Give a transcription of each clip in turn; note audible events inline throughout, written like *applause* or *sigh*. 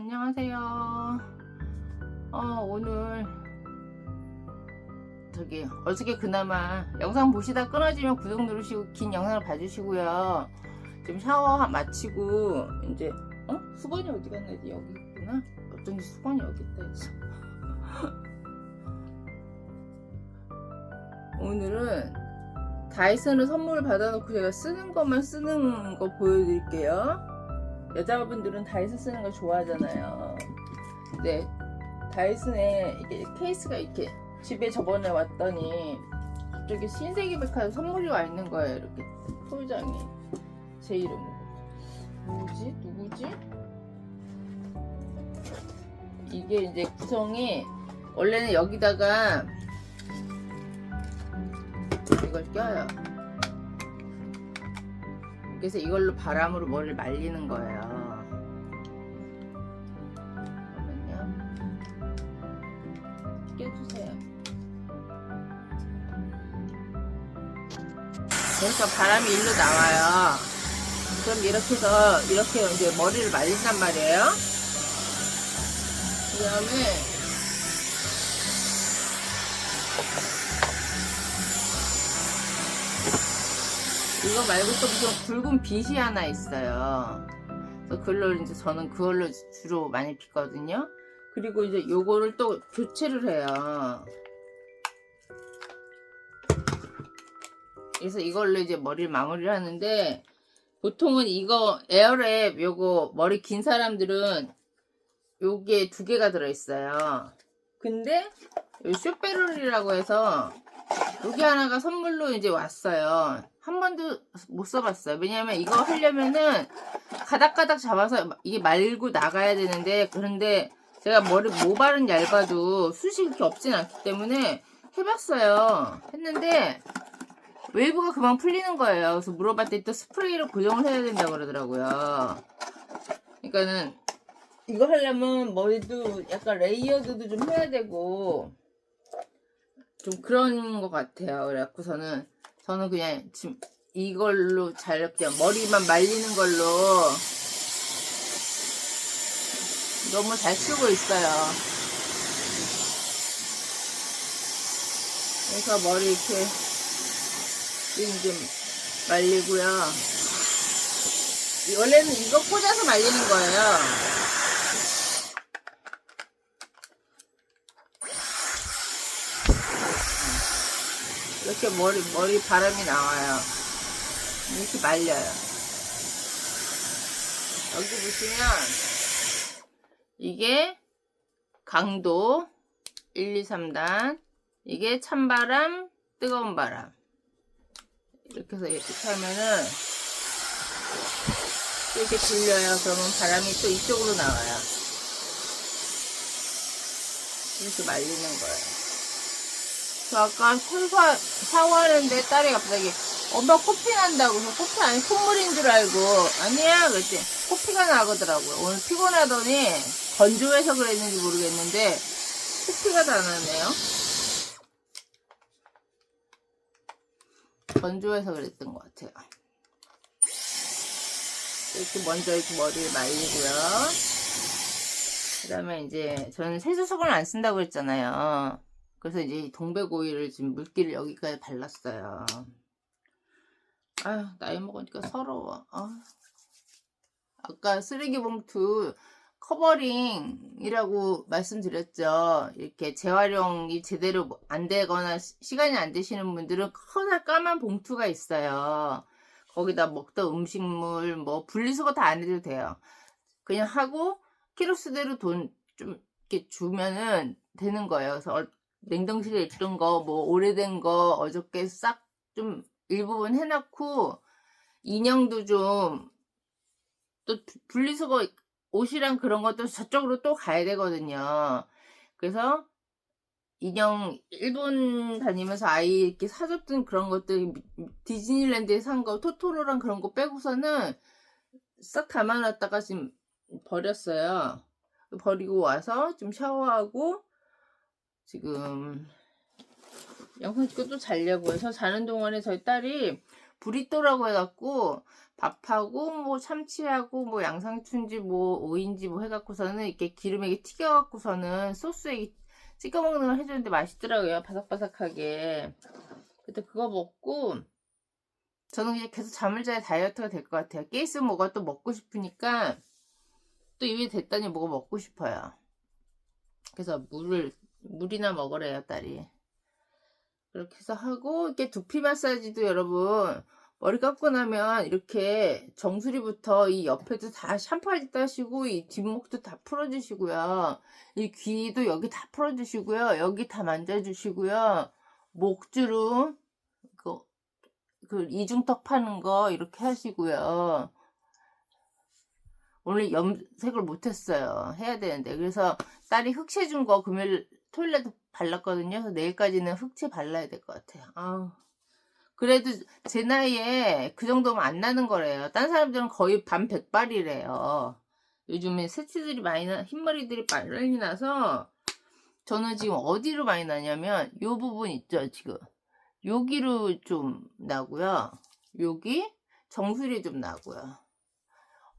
안녕하세요. 어, 오늘 저기 어저께 그나마 영상 보시다 끊어지면 구독 누르시고 긴 영상을 봐주시고요. 지금 샤워 마치고 이제 어 수건이 어디 갔나 여기 있구나. 어쩐지 수건이 여기 있다. *laughs* 오늘은 다이슨을 선물을 받아놓고 제가 쓰는 것만 쓰는 거 보여드릴게요. 여자분들은 다이슨 쓰는 거 좋아하잖아요. 근데 다이슨에 이게 케이스가 이렇게 집에 저번에 왔더니 갑자기 신세계 백화점 선물이 와 있는 거예요. 이렇게 포장이 제 이름으로. 뭐지? 누구지? 이게 이제 구성이 원래는 여기다가 이걸 껴요. 그래서 이걸로 바람으로 머리를 말리는 거예요. 잠깐만요. 껴주세요. 그래서 바람이 일로 나와요. 그럼 이렇게 해서 이렇게 이제 머리를 말린단 말이에요. 그 다음에 이거 말고 또 붉은 빗이 하나 있어요. 그래서 그걸로 이제 저는 그걸로 주로 많이 피거든요. 그리고 이제 요거를 또 교체를 해요. 그래서 이걸로 이제 머리를 마무리를 하는데 보통은 이거 에어랩 요거 머리 긴 사람들은 요게 두 개가 들어있어요. 근데 요 쇼페롤이라고 해서 여기 하나가 선물로 이제 왔어요. 한 번도 못 써봤어요. 왜냐면 이거 하려면은 가닥가닥 잡아서 이게 말고 나가야 되는데 그런데 제가 머리 모발은 얇아도 숱이 그렇게 없진 않기 때문에 해봤어요. 했는데 웨이브가 그만 풀리는 거예요. 그래서 물어봤더니 또 스프레이로 고정을 해야 된다고 그러더라고요. 그러니까는 이거 하려면 머리도 약간 레이어드도 좀 해야 되고 좀 그런 것 같아요. 그래갖고서는 저는 그냥 지금 이걸로 잘 그냥 머리만 말리는 걸로 너무 잘 쓰고 있어요. 그래서 머리 이렇게 좀 말리고요. 원래는 이거 꽂아서 말리는 거예요. 이렇게 머리, 머리 바람이 나와요. 이렇게 말려요. 여기 보시면, 이게 강도 1, 2, 3단, 이게 찬바람, 뜨거운 바람. 이렇게 해서 이렇게 하면은, 이렇게 돌려요. 그러면 바람이 또 이쪽으로 나와요. 이렇게 말리는 거예요. 저 아까 샤워, 샤워하는데 딸이 갑자기 엄마 코피 난다고 해서 코피 아니 콧물인 줄 알고. 아니야 그랬지. 코피가 나거더라고요. 오늘 피곤하더니 건조해서 그랬는지 모르겠는데 코피가 다 나네요. 건조해서 그랬던 것 같아요. 이렇게 먼저 이렇게 머리를 말리고요. 그 다음에 이제 저는 세수석을 안 쓴다고 했잖아요 그래서 이제 동백 오일을 지금 물기를 여기까지 발랐어요. 아휴, 나이 먹으니까 서러워. 아. 아까 쓰레기 봉투 커버링이라고 말씀드렸죠. 이렇게 재활용이 제대로 안 되거나 시간이 안 되시는 분들은 커다 까만 봉투가 있어요. 거기다 먹던 음식물, 뭐 분리수거 다 안 해도 돼요. 그냥 하고 키로수대로 돈 좀 이렇게 주면은 되는 거예요. 그래서 냉동실에 있던 거, 뭐, 오래된 거, 어저께 싹 좀 일부분 해놓고, 인형도 좀, 또 분리수거, 옷이랑 그런 것도 저쪽으로 또 가야 되거든요. 그래서, 인형, 일본 다니면서 아이 이렇게 사줬던 그런 것들, 디즈니랜드에 산 거, 토토로랑 그런 거 빼고서는 싹 담아놨다가 지금 버렸어요. 버리고 와서 좀 샤워하고, 지금 영상 찍고 또 자려고 해서 자는 동안에 저희 딸이 브리또라고 해갖고 밥하고 뭐 참치하고 뭐 양상추인지 뭐 오인지 뭐 해갖고서는 이렇게 기름에 튀겨갖고서는 소스에 찍어 먹는 걸 해주는데 맛있더라고요 바삭바삭하게. 그때 그거 먹고 저는 그냥 계속 잠을 자야 다이어트가 될 것 같아요. 깨 있으면 뭐가 또 먹고 싶으니까 또 입이 됐더니 뭐가 먹고 싶어요. 그래서 물을 물이나 먹으래요 딸이. 그렇게 해서 하고 이렇게 두피 마사지도 여러분 머리 감고 나면 이렇게 정수리부터 이 옆에도 다 샴푸할 때 하시고 이 뒷목도 다 풀어주시고요. 이 귀도 여기 다 풀어주시고요. 여기 다 만져주시고요. 목주름 그, 그 이중턱 파는 거 이렇게 하시고요. 오늘 염색을 못했어요. 해야 되는데. 그래서 딸이 흑채 준 거 금요일 토요일에도 발랐거든요 그래서 내일까지는 흑채 발라야 될 것 같아요 아우. 그래도 제 나이에 그 정도면 안 나는 거래요. 딴 사람들은 거의 반 백발이래요. 요즘에 새치들이 많이 나, 흰머리들이 빨리 나서 저는 지금 어디로 많이 나냐면 요 부분 있죠, 지금. 여기로 좀 나고요. 여기 정수리 좀 나고요.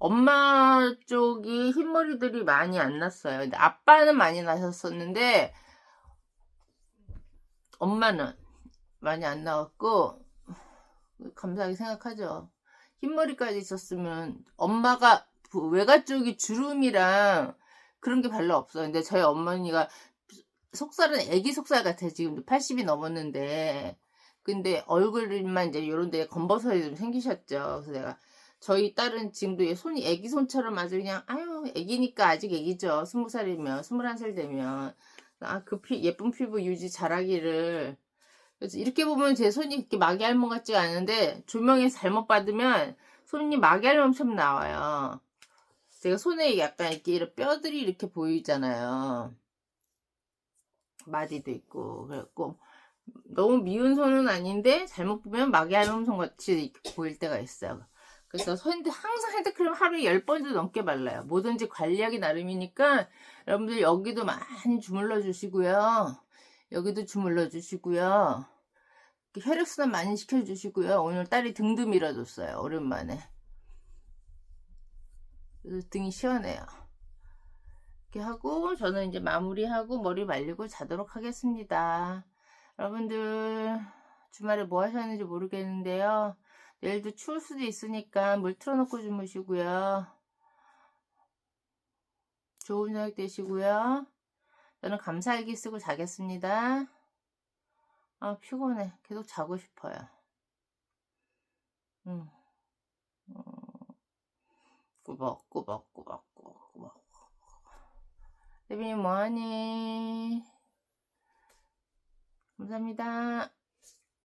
엄마 쪽이 흰머리들이 많이 안 났어요. 근데 아빠는 많이 나셨었는데 엄마는 많이 안 나왔고 감사하게 생각하죠. 흰머리까지 있었으면 엄마가 그 외가 쪽이 주름이랑 그런 게 별로 없어요. 근데 저희 어머니가 속살은 애기 속살 같아요. 지금 80이 넘었는데 근데 얼굴만 이제 요런 데 검버섯이 좀 생기셨죠. 그래서 내가 저희 딸은 지금도 얘 손이 애기 손처럼 아주 그냥 아유 애기니까 아직 애기죠. 스무 살이면 스물한 살 되면 아 그 예쁜 피부 유지 잘하기를 그래서 이렇게 보면 제 손이 그렇게 마귀 할멈 같지가 않은데 조명에서 잘못 받으면 손이 마귀 할멈처럼 나와요. 제가 손에 약간 이렇게 이런 뼈들이 이렇게 보이잖아요. 마디도 있고 그래갖고 너무 미운 손은 아닌데 잘못 보면 마귀 할멈 손 같이 이렇게 보일 때가 있어요. 그래서 손 항상 핸드크림 하루에 10번도 넘게 발라요. 뭐든지 관리하기 나름이니까 여러분들 여기도 많이 주물러 주시고요. 여기도 주물러 주시고요. 혈액순환 많이 시켜주시고요. 오늘 딸이 등도 밀어줬어요. 오랜만에. 그래서 등이 시원해요. 이렇게 하고 저는 이제 마무리하고 머리 말리고 자도록 하겠습니다. 여러분들 주말에 뭐 하셨는지 모르겠는데요. 내일도 추울 수도 있으니까 물 틀어놓고 주무시고요. 좋은 저녁 되시고요. 저는 감사일기 쓰고 자겠습니다. 아, 피곤해. 계속 자고 싶어요. 음. 음. 꾸벅 꾸벅 꾸벅 꾸벅. 대빈이 뭐하니? 감사합니다.